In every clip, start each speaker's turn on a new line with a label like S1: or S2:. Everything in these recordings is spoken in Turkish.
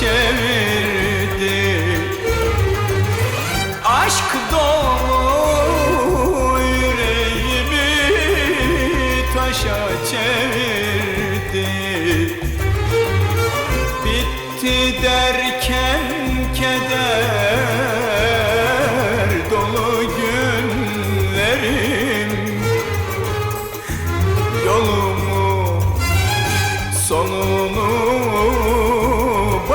S1: çevirdi. Aşk dolu yüreğimi taşa çevirdi. Bitti derken keder dolu gün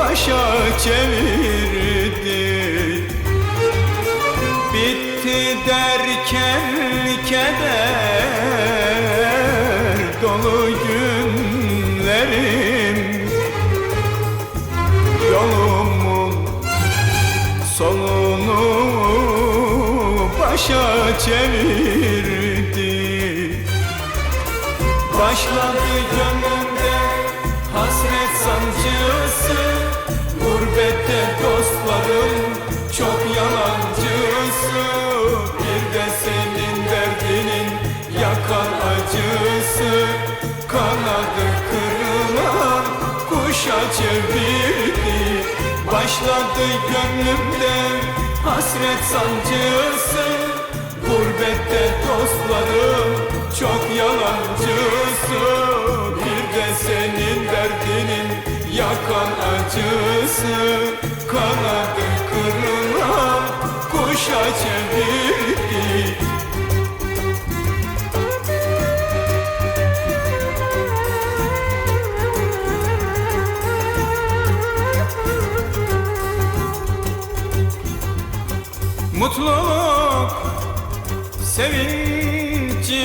S1: başa çevirdi Bitti derken keder dolu günlerim. Yolumun sonunu başa çevirdi Başladı gönlümde hasret sancısı Gurbette dostlarım çok yalancısı. Bir de senin derdinin yakan acısı. Kanadı kırılan kuşa çevirdi. Başladı gönlümde hasret sancısı acısı Kanadı kırılan kuşa çevirdi Mutluluk, sevincim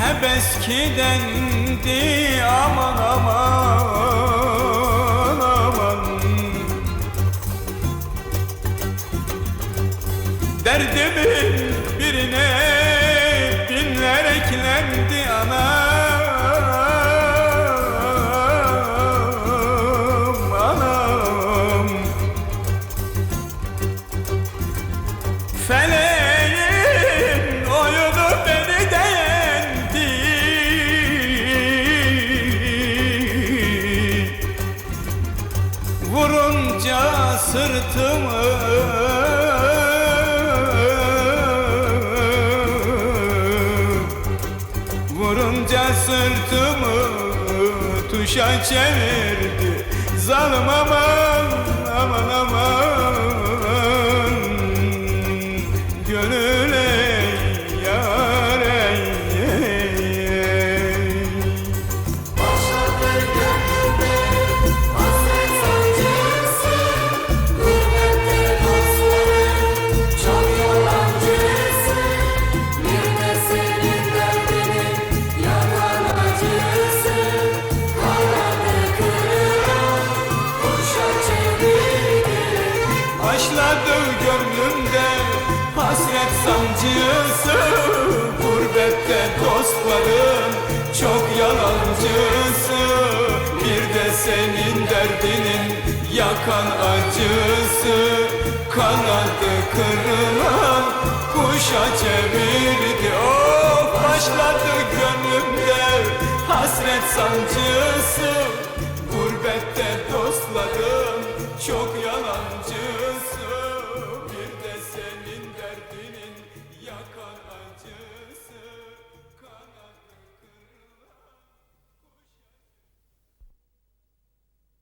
S1: hep eskidendi Derdimin birine binler eklendi anam anam. Feleğin oyunu beni de Vurunca sırtımı sırtımı tuşa çevirdi. Zalim aman aman aman
S2: Başladı gönlümde hasret sancısı. Gurbette dostlarım çok yalancısı. Bir de senin derdinin yakan acısı. Kanadı kırılan kuşa çevirdi.
S1: Of başladı gönlümde hasret sancısı